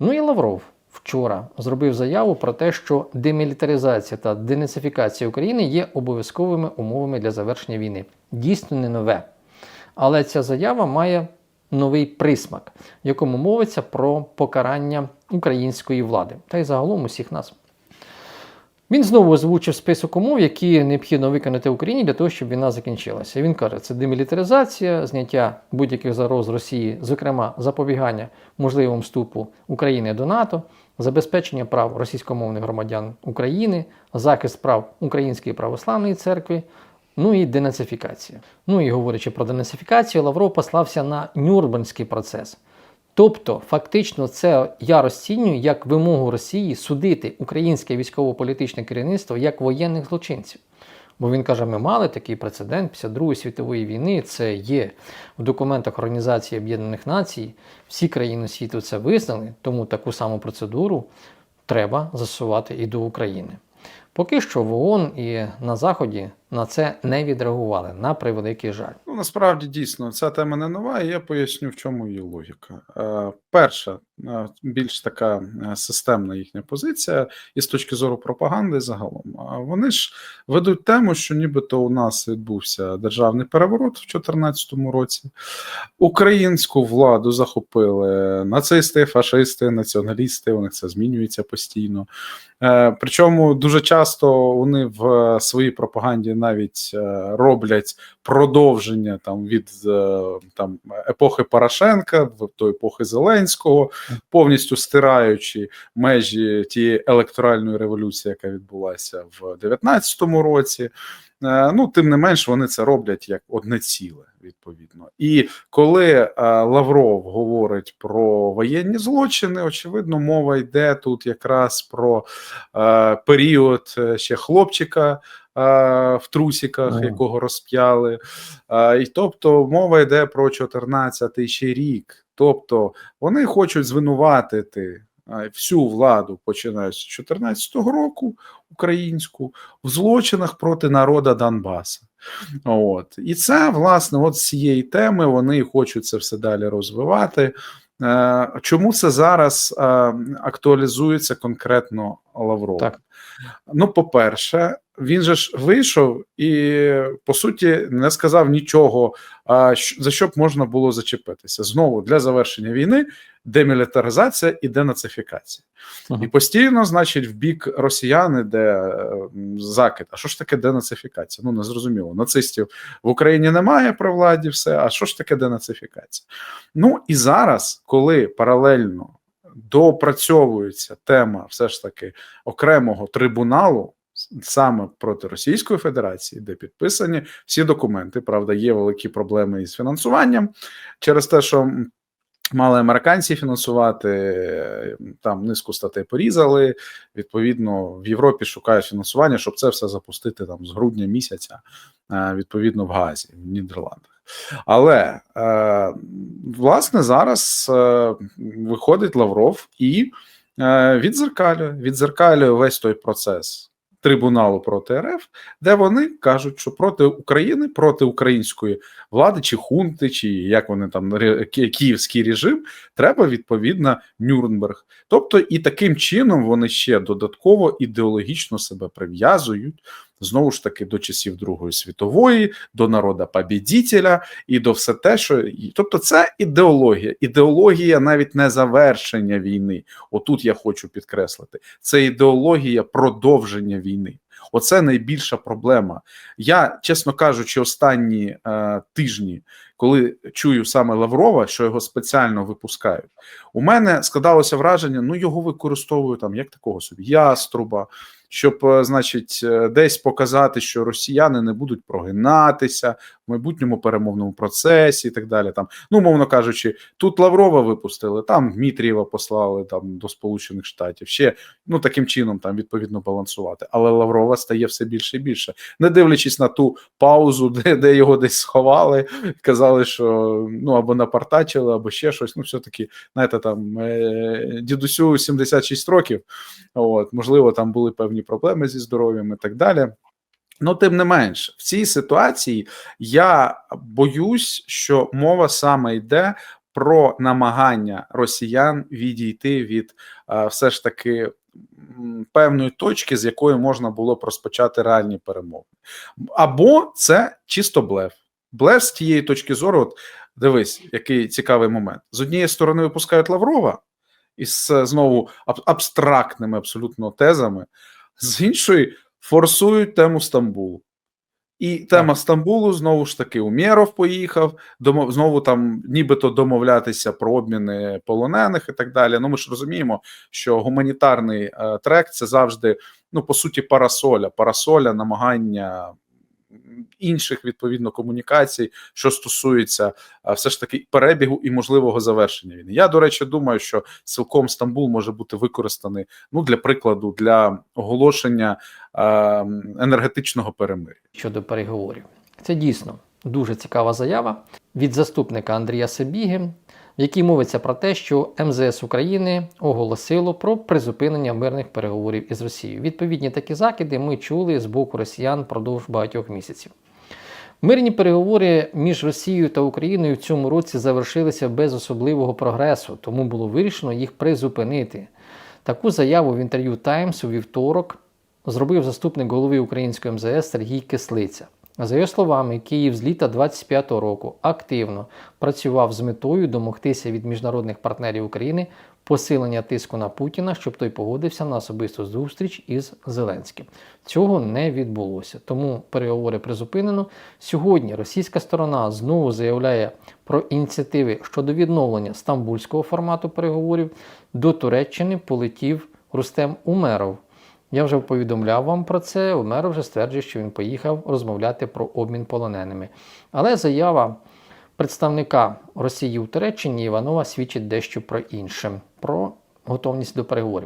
Ну і Лавров вчора зробив заяву про те, що демілітаризація та денацифікація України є обов'язковими умовами для завершення війни. Дійсно не нове. Але ця заява має новий присмак, в якому мовиться про покарання української влади та й загалом усіх нас. Він знову озвучив список умов, які необхідно виконати Україні для того, щоб війна закінчилася. Він каже, це демілітаризація, зняття будь-яких загроз Росії, зокрема запобігання можливому вступу України до НАТО, забезпечення прав російськомовних громадян України, захист прав Української православної церкви, ну і денацифікація. Ну і говорячи про денацифікацію, Лавров послався на Нюрнберзький процес. Тобто, фактично, це я розцінюю як вимогу Росії судити українське військово-політичне керівництво як воєнних злочинців. Бо він каже, ми мали такий прецедент після Другої світової війни. Це є в документах Організації Об'єднаних Націй. Всі країни світу це визнали, тому таку саму процедуру треба застосувати і до України. Поки що в ООН і на Заході на це не відреагували на превеликий жаль. Ну, насправді дійсно ця тема не нова, і я поясню, в чому її логіка. Е, перша, е, більш така е, системна їхня позиція, і з точки зору пропаганди загалом. А Вони ж ведуть тему, що нібито у нас відбувся державний переворот в 2014 році. Українську владу захопили нацисти, фашисти, націоналісти. У них це змінюється постійно. Е, Причому дуже часто вони в своїй пропаганді навіть е, роблять продовження там від е, там епохи Порошенка до епохи Зеленського, повністю стираючи межі тієї електоральної революції, яка відбулася в 2019 році. Е, Ну, тим не менш, вони це роблять як одне ціле, відповідно. І коли е, Лавров говорить про воєнні злочини, очевидно, мова йде тут якраз про е, період ще хлопчика в трусіках, Ага. якого розп'яли. І тобто мова йде про 14-й ще рік. Тобто вони хочуть звинуватити всю владу, починаючи з 14-го року, українську, в злочинах проти народа Донбаса. От. І це, власне, от з цієї теми вони хочуть це все далі розвивати. Е, Чому це зараз е, актуалізується конкретно Лавров? Так. Ну, по-перше, він же ж вийшов і по суті не сказав нічого, за що б можна було зачепитися. Знову для завершення війни демілітаризація і денацифікація. Ага. І постійно, значить, в бік росіян іде е, закид. А що ж таке денацифікація? Ну незрозуміло. Нацистів в Україні немає при владі, все. А що ж таке денацифікація? Ну і зараз, коли паралельно допрацьовується тема все ж таки окремого трибуналу. Саме проти Російської Федерації, де підписані всі документи. Правда, є великі проблеми із фінансуванням через те, що мали американці фінансувати, там низку статей порізали. Відповідно, в Європі шукають фінансування, щоб це все запустити там з грудня місяця, е, відповідно, в Газі, в Нідерландах. Але е, власне зараз е, виходить Лавров і відзеркалює, відзеркалює весь той процес трибуналу проти РФ, де вони кажуть, що проти України, проти української влади, чи хунти, чи як вони там київський режим, треба відповідно Нюрнберг. Тобто, і таким чином вони ще додатково ідеологічно себе прив'язують. Знову ж таки, до часів Другої світової, до народа побідітеля і до все те, що тобто, це ідеологія. Ідеологія навіть не завершення війни. Отут я хочу підкреслити. Це ідеологія продовження війни. Оце найбільша проблема. Я, чесно кажучи, останні е, тижні, коли чую саме Лаврова, що його спеціально випускають, у мене складалося враження: ну його використовують там як такого собі яструба, щоб, е, значить, е, десь показати, що росіяни не будуть прогинатися в майбутньому перемовному процесі і так далі. Там, ну, мовно кажучи, тут Лаврова випустили, там Дмитрієва послали там до Сполучених Штатів. Ще ну таким чином там відповідно балансувати. Але Лаврова стає все більше і більше, не дивлячись на ту паузу, де, де його десь сховали, казали, що ну або напартачили, або ще щось. Ну, все таки, знаєте, там е, дідусю 76 років. От, можливо, там були певні проблеми зі здоров'ям і так далі. Ну, тим не менш, в цій ситуації я боюсь, що мова саме йде про намагання росіян відійти від е, все ж таки певної точки, з якої можна було б розпочати реальні перемови. Або це чисто блеф. Блеф з тієї точки зору, от дивись, який цікавий момент. З однієї сторони випускають Лаврова із е, знову абстрактними абсолютно тезами, з іншої форсують тему Стамбулу. І тема Стамбулу знову ж таки Умєров поїхав, домов, знову там нібито домовлятися про обміни полонених і так далі. Ну ми ж розуміємо, що гуманітарний е, трек це завжди, ну по суті, парасоля, парасоля, намагання інших відповідно комунікацій, що стосується все ж таки перебігу і можливого завершення війни. Я до речі думаю, що цілком Стамбул може бути використаний ну для прикладу для оголошення енергетичного перемир'я. щодо переговорів. Це дійсно дуже цікава заява від заступника Андрія Сабіги, в якій мовиться про те, що МЗС України оголосило про призупинення мирних переговорів із Росією. Відповідні такі закиди ми чули з боку росіян впродовж багатьох місяців. Мирні переговори між Росією та Україною в цьому році завершилися без особливого прогресу, тому було вирішено їх призупинити. Таку заяву в інтерв'ю Таймс у вівторок зробив заступник голови української МЗС Сергій Кислиця. За його словами, Київ з літа 25-го року активно працював з метою домогтися від міжнародних партнерів України посилення тиску на Путіна, щоб той погодився на особисту зустріч із Зеленським. Цього не відбулося, тому переговори призупинено. Сьогодні російська сторона знову заявляє про ініціативи щодо відновлення стамбульського формату переговорів. До Туреччини полетів Рустем Умеров. Я вже повідомляв вам про це. Умер вже стверджує, що він поїхав розмовляти про обмін полоненими. Але заява представника Росії у Туреччині Іванова свідчить дещо про інше, про готовність до переговорів.